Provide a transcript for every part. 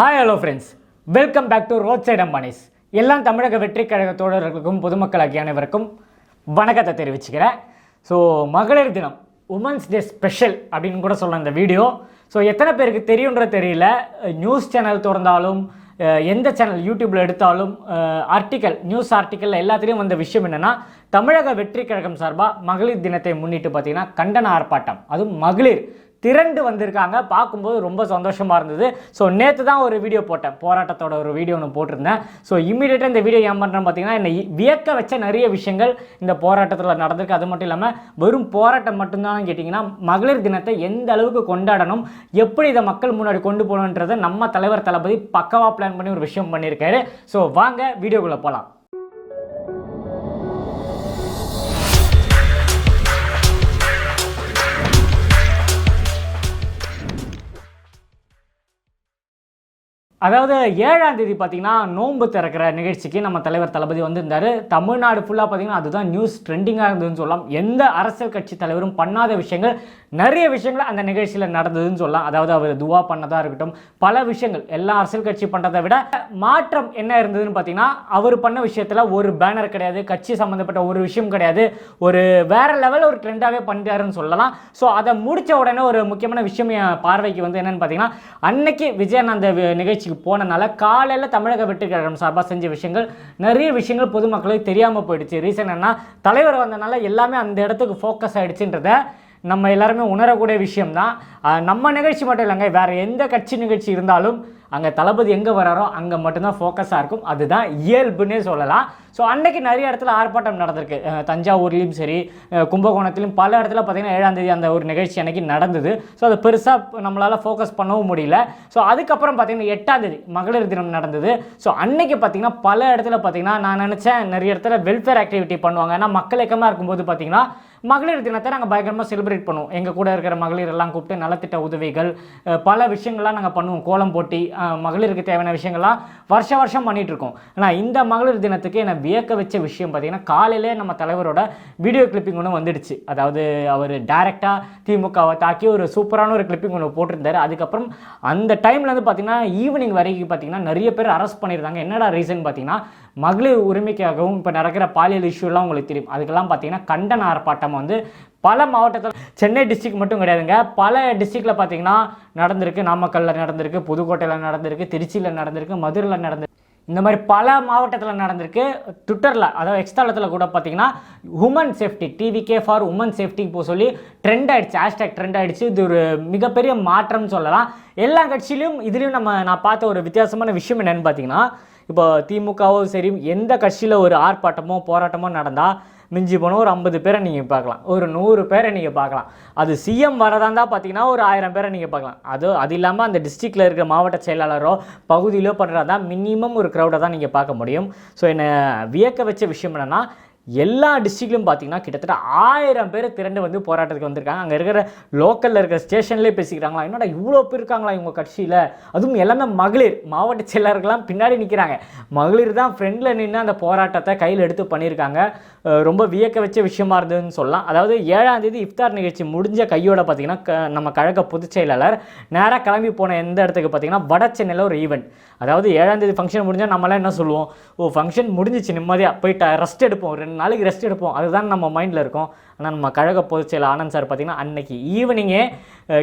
Hi hello friends welcome back to road side Ambanis எல்லாம் தமிழக வெற்றி கழக தோழர்களுக்கும் பொதுமக்களாகிய அனைவருக்கும் வணக்கத்தை தெரிவிச்சுக்கிறேன். ஸோ மகளிர் தினம் உமன்ஸ் டே ஸ்பெஷல் அப்படின்னு கூட சொல்ல இந்த வீடியோ ஸோ எத்தனை பேருக்கு தெரியுன்றது தெரியல. நியூஸ் சேனல் திறந்தாலும் எந்த சேனல் யூடியூப்பில் எடுத்தாலும் ஆர்டிக்கல் நியூஸ் ஆர்டிக்கல் எல்லாத்துலேயும் வந்த விஷயம் என்னென்னா தமிழக வெற்றி கழகம் சார்பாக மகளிர் தினத்தை முன்னிட்டு பார்த்தீங்கன்னா கண்டன ஆர்ப்பாட்டம். அதுவும் மகளிர் திரண்டு வந்திருக்காங்க. பார்க்கும்போது ரொம்ப சந்தோஷமாக இருந்தது. ஸோ நேற்று தான் ஒரு வீடியோ போட்டேன். போராட்டத்தோட ஒரு வீடியோ ஒன்று போட்டிருந்தேன். ஸோ இமீடியட்டாக இந்த வீடியோ ஏன் பண்ணுறேன் பார்த்தீங்கன்னா என்னை வியக்க வச்ச நிறைய விஷயங்கள் இந்த போராட்டத்தில் நடந்திருக்கு. அது மட்டும் இல்லாமல் வெறும் போராட்டம் மட்டும்தான் கேட்டிங்கன்னா மகளிர் தினத்தை எந்த அளவுக்கு கொண்டாடணும் எப்படி இதை மக்கள் முன்னாடி கொண்டு போகணுன்றதை நம்ம தலைவர் தளபதி பக்கவாக பிளான் பண்ணி ஒரு விஷயம் பண்ணியிருக்காரு. ஸோ வாங்க வீடியோக்குள்ளே போகலாம் அதாவது ஏழாம் தேதி பார்த்தீங்கன்னா நோன்பு திறக்கிற நிகழ்ச்சிக்கு நம்ம தலைவர் தளபதி வந்திருந்தார். தமிழ்நாடு ஃபுல்லாக பார்த்தீங்கன்னா அதுதான் நியூஸ் ட்ரெண்டிங்காக இருந்ததுன்னு சொல்லலாம். எந்த அரசியல் கட்சி தலைவரும் பண்ணாத விஷயங்கள் நிறைய விஷயங்கள் அந்த நிகழ்ச்சியில் நடந்ததுன்னு சொல்லலாம். அதாவது அவர் துவா பண்ணதாக இருக்கட்டும் பல விஷயங்கள் எல்லா அரசியல் கட்சி பண்ணுறதை விட மாற்றம் என்ன இருந்ததுன்னு பார்த்தீங்கன்னா அவர் பண்ண விஷயத்தில் ஒரு பேனர் கிடையாது கட்சி சம்மந்தப்பட்ட ஒரு விஷயம் கிடையாது ஒரு வேற லெவல் ஒரு ட்ரெண்டாகவே பண்ணிட்டாருன்னு சொல்லலாம். ஸோ அதை முடித்த உடனே ஒரு முக்கியமான விஷயம் என் பார்வைக்கு வந்து என்னன்னு பார்த்தீங்கன்னா அன்னைக்கு விஜயன் அந்த நிகழ்ச்சிக்கு போனனால காலையில் தமிழக வெற்றி கழகம் சார்பாக செஞ்ச விஷயங்கள் நிறைய விஷயங்கள் பொதுமக்களுக்கு தெரியாமல் போயிடுச்சு. ரீசன் என்ன தலைவர் வந்தனால எல்லாமே அந்த இடத்துக்கு ஃபோக்கஸ் ஆயிடுச்சுன்றத நம்ம எல்லாருமே உணரக்கூடிய விஷயம்தான். தான் நம்ம நிகழ்ச்சி மட்டும் இல்லைங்க வேறு எந்த கட்சி நிகழ்ச்சி இருந்தாலும் அங்கே தளபதி எங்கே வராரோ அங்கே மட்டும்தான் ஃபோக்கஸாக இருக்கும். அதுதான் இயல்புன்னே சொல்லலாம். ஸோ அன்றைக்கி நிறைய இடத்துல ஆர்ப்பாட்டம் நடந்திருக்கு. தஞ்சாவூர்லேயும் சரி கும்பகோணத்திலும் பல இடத்துல பார்த்திங்கன்னா ஏழாம் தேதி அந்த ஒரு நிகழ்ச்சி அன்றைக்கி நடந்தது. ஸோ அதை பெருசாக நம்மளால் ஃபோக்கஸ் பண்ணவும் முடியல. ஸோ அதுக்கப்புறம் பார்த்திங்கன்னா எட்டாம் தேதி மகளிர் தினம் நடந்தது. ஸோ அன்னைக்கு பார்த்தீங்கன்னா பல இடத்துல பார்த்திங்கன்னா நான் நினச்சேன் நிறைய இடத்துல வெல்ஃபேர் ஆக்டிவிட்டி பண்ணுவாங்க. ஏன்னா மக்கள் இயக்கமாக இருக்கும்போது பார்த்தீங்கன்னா மகளிர் தினத்தை நாங்கள் பயங்கரமாக செலிப்ரேட் பண்ணுவோம். எங்கள் கூட இருக்கிற மகளிர் எல்லாம் கூப்பிட்டு நலத்திட்ட உதவிகள் பல விஷயங்கள்லாம் நாங்கள் பண்ணுவோம். கோலம் போட்டி மகளிருக்கு தேவையான விஷயங்கள்லாம் வருஷ வருஷம் பண்ணிகிட்டு இருக்கோம் ஆனால் இந்த மகளிர் தினத்துக்கு என்னை வியக்க வச்ச விஷயம் பார்த்தீங்கன்னா காலையிலே நம்ம தலைவரோட வீடியோ கிளிப்பிங் ஒன்று வந்துடுச்சு. அதாவது அவர் டைரெக்டாக திமுகவை தாக்கி ஒரு சூப்பரான ஒரு கிளிப்பிங் ஒன்று போட்டிருந்தாரு. அதுக்கப்புறம் அந்த டைமில் வந்து பார்த்தீங்கன்னா ஈவினிங் வரைக்கும் பார்த்தீங்கன்னா நிறைய பேர் அரெஸ்ட் பண்ணியிருந்தாங்க. என்னடா ரீசன் பார்த்திங்கன்னா மகளிர் உரிமைக்காகவும் இப்போ நடக்கிற பாலியல் இஷ்யூலாம் உங்களுக்கு தெரியும். அதுக்கெல்லாம் பார்த்தீங்கன்னா கண்டன ஆர்ப்பாட்டம் வந்து பல மாவட்டத்தில் சென்னை டிஸ்ட்ரிக்ட் மட்டும் கிடையாதுங்க. பல டிஸ்ட்ரிக்டில் பார்த்தீங்கன்னா நடந்திருக்கு. நாமக்கல்லில் நடந்திருக்கு புதுக்கோட்டையில் நடந்திருக்கு திருச்சியில் நடந்திருக்கு மதுரையில் நடந்திருக்கு. இந்த மாதிரி பல மாவட்டத்தில் நடந்திருக்கு. ட்விட்டரில் அதாவது எக்ஸ்தலத்தில் கூட பார்த்தீங்கன்னா women safety TVK for women safety இப்போ சொல்லி ட்ரெண்ட் ஆகிடுச்சு ஹேஷ்டேக் ட்ரெண்ட் ஆயிடுச்சு. இது ஒரு மிகப்பெரிய மாற்றம்னு சொல்லலாம். எல்லா கட்சியிலையும் இதுலேயும் நம்ம நான் பார்த்த ஒரு வித்தியாசமான விஷயம் என்னென்னு பார்த்தீங்கன்னா இப்போ திமுகவோ சரி எந்த கட்சியில் ஒரு ஆர்ப்பாட்டமோ போராட்டமோ நடந்தால் மிஞ்சி போனால் ஒரு ஐம்பது பேரை நீங்கள் பார்க்கலாம். ஒரு நூறு பேரை நீங்கள் பார்க்கலாம். அது சிஎம் வரதா இருந்தால் பார்த்தீங்கன்னா ஒரு ஆயிரம் பேரை நீங்கள் பார்க்கலாம். அது அது இல்லாமல் அந்த டிஸ்ட்ரிக்டில் இருக்கிற மாவட்ட செயலாளரோ பகுதியிலோ பண்ணுறதா மினிமம் ஒரு க்ரௌடை தான் நீங்கள் பார்க்க முடியும். ஸோ என்னை வியக்க வச்ச விஷயம் என்னென்னா எல்லா டிஸ்ட்ரிக்ட்லையும் பார்த்தீங்கன்னா கிட்டத்தட்ட ஆயிரம் பேர் திரண்டு வந்து போராட்டத்துக்கு வந்திருக்காங்க. அங்கே இருக்கிற லோக்கலில் இருக்கிற ஸ்டேஷன்லேயே பேசிக்கிறாங்களா? என்னடா இவ்வளோ பேர் இருக்காங்களா இவங்க கட்சியில்? அதுவும் எல்லாமே மகளிர் மாவட்ட செயலர்கள்லாம் பின்னாடி நிற்கிறாங்க மகளிர் தான் ஃப்ரெண்டில் நின்று அந்த போராட்டத்தை கையில் எடுத்து பண்ணியிருக்காங்க. ரொம்ப வியக்க வச்ச விஷயமா இருந்ததுன்னு சொல்லலாம். அதாவது ஏழாம் தேதி இஃப்தார் நிகழ்ச்சி முடிஞ்ச கையோட பார்த்தீங்கன்னா க- நம்ம கழக பொதுச் செயலாளர் நேராக கிளம்பி போன எந்த இடத்துக்கு பார்த்தீங்கன்னா வட சென்னையில் ஒரு ஈவெண்ட் அதாவது ஏழாம் தேதி ஃபங்க்ஷன் முடிஞ்சால் நம்மளாம் என்ன சொல்லுவோம்? ஓ ஃபங்க்ஷன் முடிஞ்சிச்சு நிம்மதியாக போயிட்டு ரெஸ்ட் எடுப்போம் ரெண்டு நாளைக்கு ரெஸ்ட் எடுப்போம். அதுதான் நம்ம மைண்டில் இருக்கும். ஆனால் நம்ம கழக பொதுச் செயலர் ஆனந்த் சார் பார்த்தீங்கன்னா அன்னைக்கு ஈவினிங்கே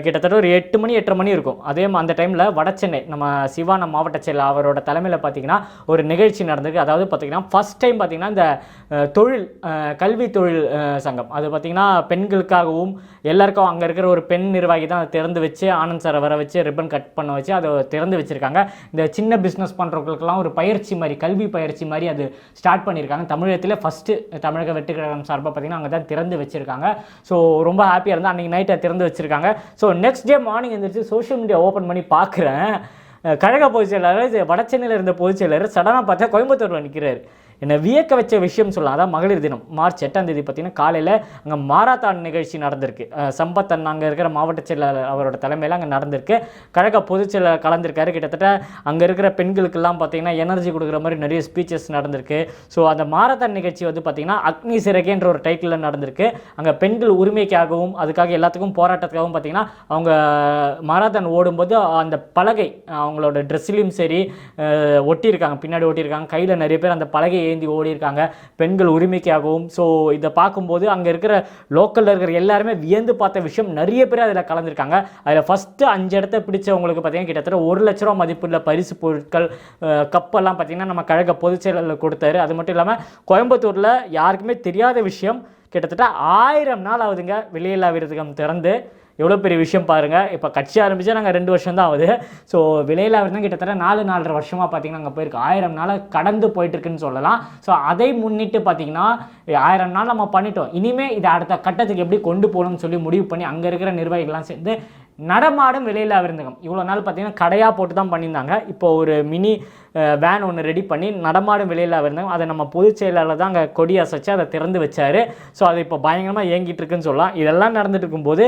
கிட்டத்தட்ட ஒரு எட்டு மணி எட்டரை மணி இருக்கும். அதே அந்த டைமில் வடசென்னை நம்ம சிவான மாவட்ட செயலர் அவரோட தலைமையில் பார்த்தீங்கன்னா ஒரு நிகழ்ச்சி நடந்திருக்கு அதாவது பார்த்தீங்கன்னா ஃபர்ஸ்ட் டைம் பார்த்திங்கன்னா இந்த தொழில் கல்வி தொழில் சங்கம். அது பார்த்தீங்கன்னா பெண்களுக்காகவும் எல்லாருக்கும் அங்கே இருக்கிற ஒரு பெண் நிர்வாகி தான் அதை திறந்து வச்சு ஆனந்த் சாரை வர வச்சு ரிப்பன் கட் பண்ண வச்சு அதை திறந்து வச்சுருக்காங்க. இந்த சின்ன பிஸ்னஸ் பண்ணுறவங்களுக்குலாம் ஒரு பயிற்சி மாதிரி கல்வி பயிற்சி மாதிரி அது ஸ்டார்ட் பண்ணியிருக்காங்க தமிழகத்தில் ஃபஸ்ட்டு தமிழக வெட்டுக்கழகம் சார்பாக பார்த்தீங்கன்னா அங்கே தான் திறந்து வச்சுருக்காங்க. ஸோ ரொம்ப ஹாப்பியாக இருந்தால் அன்றைக்கி நைட்டை திறந்து வச்சுருக்காங்க. ஸோ நெக்ஸ்ட் டே மார்னிங் எழுந்திரிச்சு சோஷியல் மீடியா ஓப்பன் பண்ணி பார்க்குறேன் கழக பொதுச் செயலாளர் இது இருந்த பொதுச் செயலாளர் சடனாக பார்த்தா கோயம்புத்தூரில் நிற்கிறாரு என்னை வியக்க வச்ச விஷயம் சொல்லலாம். அதான் மகளிர் தினம். மார்ச் எட்டாம் தேதி பார்த்தீங்கன்னா காலையில் அங்கே மாராத்தான் நிகழ்ச்சி நடந்திருக்கு. சம்பத் அண்ணா அங்கே இருக்கிற மாவட்ட செயலாளர் அவரோட தலைமையில் அங்கே நடந்திருக்கு. கழக பொதுச் செயலாளர் கலந்திருக்காரு. கிட்டத்தட்ட அங்கே இருக்கிற பெண்களுக்கெல்லாம் பார்த்தீங்கன்னா எனர்ஜி கொடுக்குற மாதிரி நிறைய ஸ்பீச்சஸ் நடந்திருக்கு. ஸோ அந்த மாரத்தான் நிகழ்ச்சி வந்து பார்த்தீங்கன்னா அக்னி சிறகேன்ற ஒரு டைட்டிலில் நடந்திருக்கு. அங்கே பெண்கள் உரிமைக்காகவும் அதுக்காக எல்லாத்துக்கும் போராட்டத்துக்காகவும் பார்த்தீங்கன்னா அவங்க மாரத்தான் ஓடும்போது அந்த பலகை அவங்களோட ட்ரெஸ்லேயும் சரி ஒட்டியிருக்காங்க. பின்னாடி ஒட்டியிருக்காங்க. கையில் நிறைய பேர் அந்த பலகை ஏந்தி ஓடி இருக்காங்க பெண்கள் உரிமைக்காகவும். ஸோ இதை பார்க்கும்போது அங்கே இருக்கிற லோக்கலில் இருக்கிற எல்லாருமே வியந்து பார்த்த விஷயம் நிறைய பேர் அதில் கலந்துருக்காங்க. அதில் ஃபஸ்ட்டு அஞ்சு இடத்த பிடிச்சவங்களுக்கு பார்த்தீங்கன்னா கிட்டத்தட்ட ஒரு லட்ச ரூபா மதிப்புள்ள பரிசு பொருட்கள் கப்பெல்லாம் பார்த்தீங்கன்னா நம்ம கழக பொதுச் செயலாளர் கொடுத்தாரு. அது மட்டும் இல்லாமல் கோயம்புத்தூரில் யாருக்குமே தெரியாத விஷயம் கிட்டத்தட்ட ஆயிரம் நாள் ஆகுதுங்க. வெளியில்லா விருதுகம் திறந்து. எவ்வளோ பெரிய விஷயம் பாருங்கள் இப்போ கட்சி ஆரம்பித்தா நாங்கள் ரெண்டு வருஷம் தான் ஆகுது. ஸோ விலையில தான் கிட்டத்தட்ட நாலு நாலரை வருஷமாக பார்த்தீங்கன்னா அங்கே போயிருக்கு. ஆயிரம் நாள் கடந்து போயிட்டுருக்குன்னு சொல்லலாம். ஸோ அதை முன்னிட்டு பார்த்தீங்கன்னா ஆயிரம் நாள் நம்ம பண்ணிட்டோம். இனிமேல் இதை அடுத்த கட்டத்துக்கு எப்படி கொண்டு போகணும்னு சொல்லி முடிவு பண்ணி அங்கே இருக்கிற நிர்வாகிகள்லாம் சேர்ந்து நடமாடும் விலையில்லா விருந்தகம். இவ்வளோ நாள் பார்த்தீங்கன்னா கடையாக போட்டு தான் பண்ணியிருந்தாங்க. இப்போ ஒரு மினி வேன் ஒன்று ரெடி பண்ணி நடமாடும் விலையில்லா விருந்தகம். அதை நம்ம பொதுச் செயலாளர் தான் அங்கே கொடி அசைச்சு அதை திறந்து வச்சார். ஸோ அது இப்போ பயங்கரமாக இயங்கிட்டு இருக்குன்னு சொல்லலாம். இதெல்லாம் நடந்துட்டு இருக்கும்போது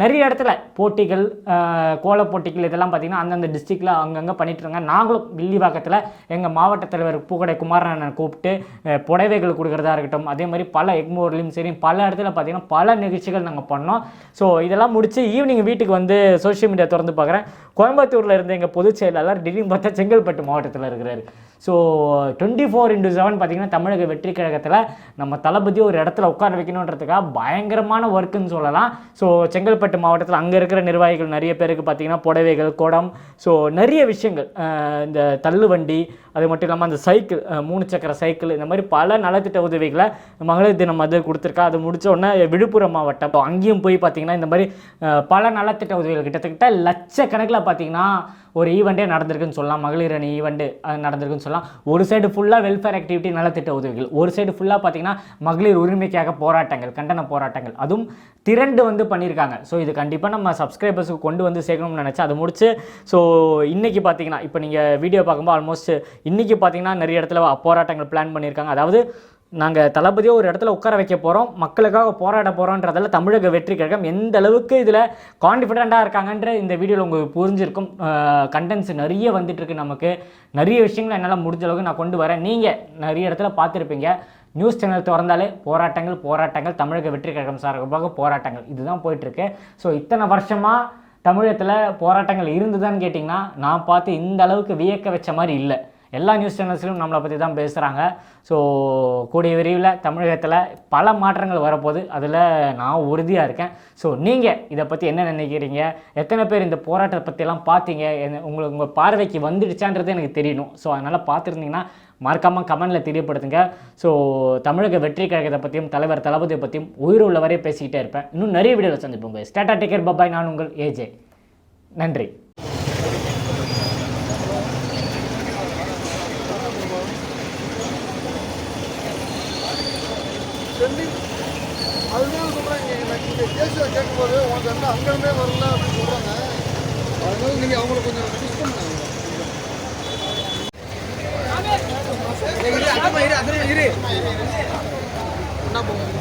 நிறைய இடத்துல போட்டிகள் கோலப் கோல போட்டிகள் இதெல்லாம் பார்த்தீங்கன்னா அந்தந்த டிஸ்ட்ரிக்டில் அங்கங்கே பண்ணிட்டு இருக்காங்க. நாங்களும் வில்லிவாக்கத்தில் எங்கள் மாவட்ட தலைவர் பூக்கடை குமாரனை கூப்பிட்டு புடவைகள் கொடுக்குறதா இருக்கட்டும் அதே மாதிரி பல எக்மோர்லையும் சரி பல இடத்துல பார்த்தீங்கன்னா பல நிகழ்ச்சிகள் நாங்கள் பண்ணோம். ஸோ இதெல்லாம் முடித்து ஈவினிங் வீட்டுக்கு வந்து சோஷியல் மீடியா திறந்து பார்க்குறேன். கோயம்புத்தூரில் இருந்த எங்கள் பொதுச் செயலாளர் திடீர்னு பார்த்தா செங்கல்பட்டு மாவட்டத்தில் இருக்கிறார். So twenty four into seven பார்த்தீங்கன்னா தமிழக வெற்றி கழகத்தில் நம்ம தளபதி ஒரு இடத்துல உட்கார வைக்கணுன்றதுக்காக பயங்கரமான ஒர்க்குன்னு சொல்லலாம். ஸோ செங்கல்பட்டு மாவட்டத்தில் அங்கே இருக்கிற நிர்வாகிகள் நிறைய பேருக்கு பார்த்தீங்கன்னா புடவைகள் குடம் ஸோ நிறைய விஷயங்கள் இந்த தள்ளுவண்டி அது மட்டும் இல்லாமல் அந்த சைக்கிள் மூணு சக்கர சைக்கிள் இந்த மாதிரி பல நலத்திட்ட உதவிகளை மகளிர் தினம் அது கொடுத்துருக்கா. அது முடித்த உடனே விழுப்புரம் மாவட்டம். அங்கேயும் போய் பார்த்தீங்கன்னா இந்த மாதிரி பல நலத்திட்ட உதவிகள். கிட்டத்தட்ட லட்சக்கணக்கில் பார்த்தீங்கன்னா ஒரு ஈவெண்ட்டே நடந்திருக்குன்னு சொல்லலாம். மகளிர் அணி ஈவெண்ட்டு நடந்திருக்குன்னு சொல்லலாம். ஒரு சைடு ஃபுல்லாக வெல்ஃபேர் ஆக்டிவிட்டி நலத்திட்ட உதவிகள். ஒரு சைடு ஃபுல்லாக பார்த்தீங்கன்னா மகளிர் உரிமைக்காக போராட்டங்கள் கண்டன போராட்டங்கள். அதுவும் திரண்டு வந்து பண்ணியிருக்காங்க. ஸோ இது கண்டிப்பாக நம்ம சப்ஸ்கிரைபர்ஸுக்கு கொண்டு வந்து சேர்க்கணும்னு நினச்சி அதை முடிச்சு ஸோ இன்றைக்கி பார்த்தீங்கன்னா இப்போ நீங்கள் வீடியோ பார்க்கும்போது ஆல்மோஸ்ட் இன்றைக்கி பார்த்தீங்கன்னா நிறைய இடத்துல போராட்டங்கள் பிளான் பண்ணியிருக்காங்க. அதாவது நாங்கள் தளபதியாக ஒரு இடத்துல உட்கார வைக்க போகிறோம் மக்களுக்காக போராட போகிறோன்றதில் தமிழக வெற்றி கழகம் எந்த அளவுக்கு இதில் கான்ஃபிடெண்ட்டாக இருக்காங்கன்ற இந்த வீடியோவில் உங்களுக்கு புரிஞ்சிருக்கும். கண்டென்ட்ஸ் நிறைய வந்துட்டுருக்கு நமக்கு. நிறைய விஷயங்கள் என்னால் முடிஞ்ச அளவுக்கு நான் கொண்டு வரேன். நீங்கள் நிறைய இடத்துல பார்த்துருப்பீங்க. நியூஸ் சேனல் திறந்தாலே போராட்டங்கள் போராட்டங்கள் தமிழக வெற்றி கழகம் சார்பாக போராட்டங்கள். இதுதான் போயிட்டுருக்கு. ஸோ இத்தனை வருஷமாக தமிழகத்தில் போராட்டங்கள் இருந்துதான்னு கேட்டிங்கன்னா நான் பார்த்து இந்த அளவுக்கு வியக்க வச்ச மாதிரி இல்லை. எல்லா நியூஸ் சேனல்ஸ்லையும் நம்மளை பற்றி தான் பேசுகிறாங்க ஸோ கூடிய விரைவில் தமிழகத்தில் பல மாற்றங்கள் வரப்போகுது. அதில் நான் உறுதியாக இருக்கேன். ஸோ நீங்கள் இதை பற்றி என்ன நினைக்கிறீங்க? எத்தனை பேர் இந்த போராட்டத்தை பற்றியெல்லாம் பார்த்தீங்க? என்ன- உங்களுக்கு உங்கள் பார்வைக்கு வந்துடுச்சான்றது எனக்கு தெரியணும். ஸோ அதனால் பார்த்துருந்தீங்கன்னா மறக்காமல் கமெண்டில் தெரியப்படுத்துங்க. ஸோ தமிழக வெற்றி கழகத்தை பற்றியும் தலைவர் தளபதியை பற்றியும் உயிர் உள்ளவரே பேசிக்கிட்டே இருப்பேன். இன்னும் நிறைய வீடியோவில் சந்திப்போங்க ஸ்டாட்டா டேக்கர் பப்பாய் நான் உங்கள் ஏஜே நன்றி ட்ரெண்டிங் அதுதான் இங்கே கேஸை கேட்கும்போது உனக்கு வந்து அங்கேருந்தே வரல அப்படின்னு சொல்கிறாங்க அதனால நீங்கள் அவங்கள கொஞ்சம் பண்ணுங்க.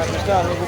அங்கே